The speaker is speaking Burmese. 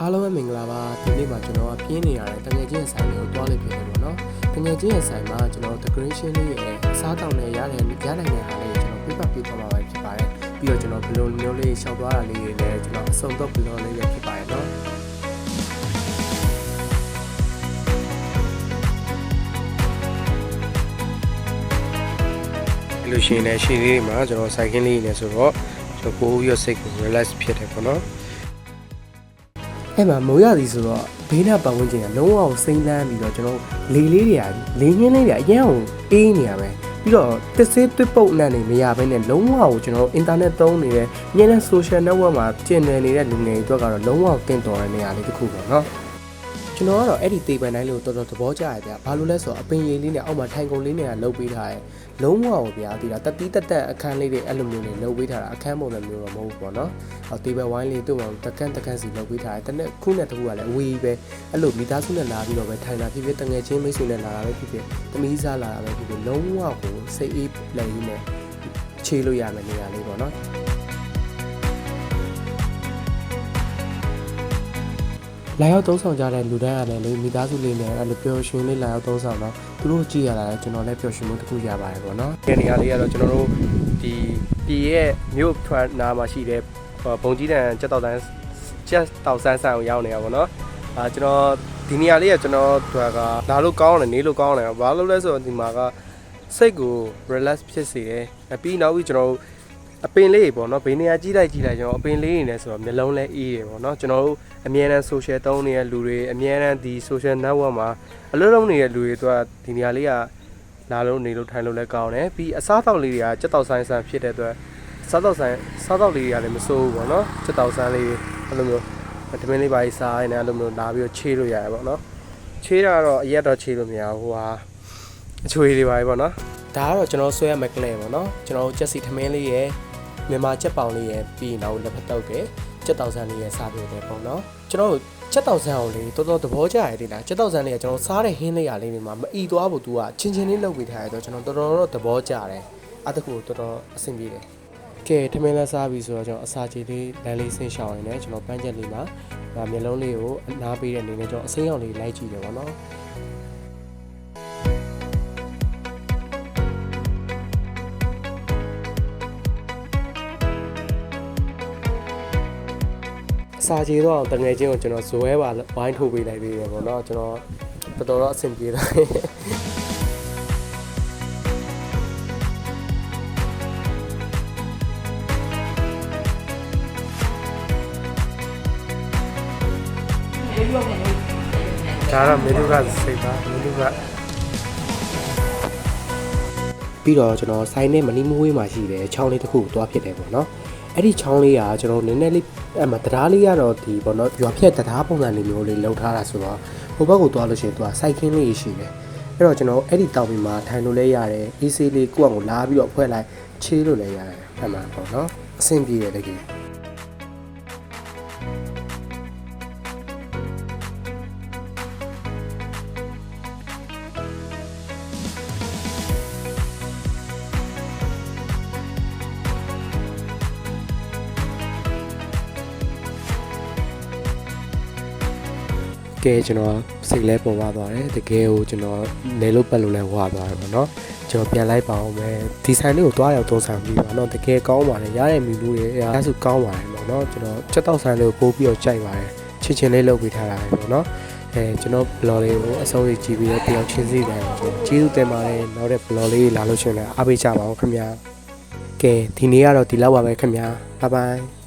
အားလုံးပဲမင်္ဂလာပါဒီနေ့မှာကျွန်တော်ကပြင်းနေရတဲ့တငယ်ချင်းရဲ့ဆိုင်လေးကိုတွားလိုက်ဖြစ်တယ်ပေါ့နော်တငယ်ချင်းရဲ့ဆိုင်မှာကျွန်တော် decoration လေးရဲ့အစားတောင်းနဲ့ရတဲ့ရနိုင်တဲ့ဟာလေးကိုကျွန်တော်ပြပပြသွားမှာပဲဖြစ်ပါတယ်ပြီးတော့ကျွန်တော်ဘယ်လိုမျိုးလေးရှောက်သွားတာလေးတွေလည်းကျွန်တော်အစုံတော့ဘယ်လိုလေးပဲဖြစ်ပါတယ်နော်အဲ့လိုရှိရင်လည်းရှင်းလေးတွေမှာကျွန်တော်စိုက်ကင်းလေးနေဆိုတော့ကျွန်တော်ပို့ပြီးတော့စိတ်ကို relax ဖြစ်တယ်ပေါ့နော် အဲ့မှာမိုးရသည်ဆိုတော့ဘေးနားပတ်ဝန်းကျင်ကလုံးဝစိမ့်လန်းပြီးတော့ကျွန်တော်လေလေးတွေကလေငင်းလေးတွေအရင်အောင်အေးနေရပဲပြီးတော့တစ်စေးတစ်ပုတ်နဲ့နေမရဘဲနဲ့လုံးဝကိုကျွန်တော်အင်တာနက်သုံးနေတဲ့ညနေ social network မှာကျင်နေနေတဲ့လူငယ်တွေအတွက်ကတော့လုံးဝတင်တော်တဲ့နေရာလေးတစ်ခုပေါ့နော် ကျွန်တော်ကတော့အဲ့ဒီတေးပန်တိုင်းလေးကိုတော်တော်သဘောကျရဗျ။ဘာလို့လဲဆိုတော့အပင်ရည်လေးနဲ့အောက်မှာထိုင်ကုန်လေးနဲ့လှုပ်ပေးထားတယ်။လုံးဝကိုဗျာဒီလားတတိတက်တက်အခန်းလေးတွေအဲ့လိုမျိုးလေးလှုပ်ပေးထားတာအခန်းပုံလည်းမျိုးတော့မဟုတ်ဘူးပေါ့နော်။ဟောတေးပန်ဝိုင်းလေးတို့မှာတကန့်တကန့်စီလှုပ်ပေးထားတယ်။တနေ့ခုနဲ့တခုကလည်းအဝေးပဲအဲ့လိုမိသားစုနဲ့လာပြီးတော့ပဲထိုင်တာဖြစ်ဖြစ်တငယ်ချင်းမိတ်ဆွေနဲ့လာတာပဲဖြစ်ဖြစ်တမီးစားလာတာပဲဖြစ်ဖြစ်လုံးဝကိုစိတ်အေးလည်းကြီးနဲ့ခြေလို့ရမယ်နေရာလေးပေါ့နော်။ လာရောက်သုံးဆောင်ကြတဲ့လူတန်းရတယ်လေမိသားစုလေးနဲ့အဲ့လိုပျော်ရွှင်လေးလာရောက်သုံးဆောင်တော့သူတို့ကြည့်ရတာလည်းကျွန်တော်လည်းပျော်ရွှင်မှုတစ်ခုရပါတယ်ပေါ့နော်ဒီနေရာလေးကတော့ကျွန်တော်တို့ဒီပြည်ရဲ့မြို့ထွက်နာမှာရှိတဲ့ဘုံကြီးတန်စက်တောက်တန်းစက်တောက်ဆန်းဆန်းကိုရောက်နေတာပေါ့နော်အာကျွန်တော်ဒီနေရာလေးကကျွန်တော်တို့ကလာလို့ကောင်းတယ်နေလို့ကောင်းတယ်ဘာလို့လဲဆိုတော့ဒီမှာကစိတ်ကို relax ဖြစ်စေတယ်ပြီးနောက်ပြီးကျွန်တော်တို့ အပင်လေးပေါ့နော်ဘေးနေရာကြီးလိုက်ကြီးလိုက်ကျွန်တော်အပင်လေးနေနဲ့ဆိုတော့မျက်လုံးလည်းအေးတယ်ပေါ့နော်ကျွန်တော်တို့အမြဲတမ်း social သုံးနေတဲ့လူတွေအမြဲတမ်းဒီ social network မှာအလုပ်လုပ်နေတဲ့လူတွေတို့ကဒီနေရာလေးကလာလို့နေလို့ထိုင်လို့လည်းကောင်းတယ်ပြီးအစားအသောက်လေးတွေကစက်တောက်ဆိုင်ဆန်ဖြစ်တဲ့အတွက်စားတော့ဆိုင်စားတော့လေးတွေကလည်းမစိုးဘူးပေါ့နော်စက်တောက်ဆန်းလေးအဲ့လိုမျိုးတမင်းလေးပါကြီးစားနေအဲ့လိုမျိုးလာပြီးတော့ချေးလို့ရတယ်ပေါ့နော်ချေးတာကတော့အရက်တော့ချေးလို့မရဘူးဟိုဟာအချွေတွေပါပဲပေါ့နော်ဒါကတော့ကျွန်တော်ဆွဲရမယ့်ကလဲပေါ့နော်ကျွန်တော်ချက်စီထမင်းလေးရယ် မြန်မာချက်ပေါင်လေးရယ်ပြီးရင်တော့လက်ဖက်တုပ်တယ်ချက်တောက်ဆန်းလေးရယ်စားပြတယ်ပေါ့နော်ကျွန်တော်ချက်တောက်ဆန်းအောင်လေးတော်တော်သဘောကျရတဲ့လားချက်တောက်ဆန်းလေးကကျွန်တော်စားတဲ့ဟင်းလေးရလေးတွေမှာမအီသွားဘူးသူကချင်းချင်းလေးလုပ်ပေးထားရတော့ကျွန်တော်တော်တော်တော့သဘောကျတယ်အဲ့တခုတော်တော်အဆင်ပြေတယ်ကဲထမင်းလက်စားပြီဆိုတော့ကျွန်တော်အစာချေလေးလမ်းလေးဆင်းရှောင်းရင်းနဲ့ကျွန်တော်ပန်းချက်လေးမှာဒါမျက်လုံးလေးကိုအနားပေးတဲ့အနေနဲ့ကျွန်တော်အစိမ်းရောင်လေးလိုက်ကြည့်တယ်ပေါ့နော် စာချေတော့တငယ်ချင်းကိုကျွန်တော်ဇွဲပါဝိုင်းထိုးပေးလိုက်သေးတယ်ပေါ့နော်ကျွန်တော်တော်တော်တော့အဆင်ပြေတယ်ဒါတော့မေလူကစိတ်ပါမေလူကပြီးတော့ကျွန်တော်ဆိုင်နဲ့မနီမဝေးမှာရှိတယ်ချောင်းလေးတစ်ခုကိုတွားဖြစ်တယ်ပေါ့နော် အဲ့ဒီချောင်းလေးကကျွန်တော်နည်းနည်းလေးအဲ့မှာတရားလေးကတော့ဒီပေါ့နော်ရွာဖြက်တရားပုံစံလေးမျိုးလေးလှုပ်ထားတာဆိုတော့ဟိုဘက်ကိုတွားလို့ရှိရင်သူကစိုက်ခင်းလေးရှိတယ်အဲ့တော့ကျွန်တော်အဲ့ဒီတောင်ပီမှာထိုင်လို့လဲရတယ်အေးဆေးလေးကိုယ့်အကိုလာပြီးတော့ဖွဲ့လိုက်ချေးလို့လဲရတယ်အဲ့မှာပေါ့နော်အဆင်ပြေတယ်တကယ် ကဲကျွန်တော်စိတ်လဲပေါ်သွားသွားတယ်တကယ်ကိုကျွန်တော်နေလို့ပတ်လို့လဲဝါသွားတယ်ပေါ့နော်ကျွန်တော်ပြန်လိုက်ပါအောင်မယ်ဒီဆိုင်လေးကိုတွားရောက်သုံးဆောင်ပြီးပါနော်တကယ်ကောင်းပါတယ်ရတဲ့မီလူတွေအဲဒါဆိုကောင်းပါတယ်ပေါ့နော်ကျွန်တော်ချက်တော့ဆိုင်လေးကိုပို့ပြီးတော့ကြိုက်ပါတယ်ချင်းချင်းလေးလုပ်ပေးထားတာပဲပေါ့နော်အဲကျွန်တော် blog လေးကိုအဆုံးလေးကြည့်ပြီးတော့တယောက်ချင်းစီတယ်ကျေးဇူးတင်ပါတယ်နောက်တဲ့ blog လေးလာလို့ရှိရင်လည်းအားပေးကြပါဦးခင်ဗျာကဲဒီနေ့ကတော့ဒီလောက်ပါပဲခင်ဗျာဘိုင်ဘိုင်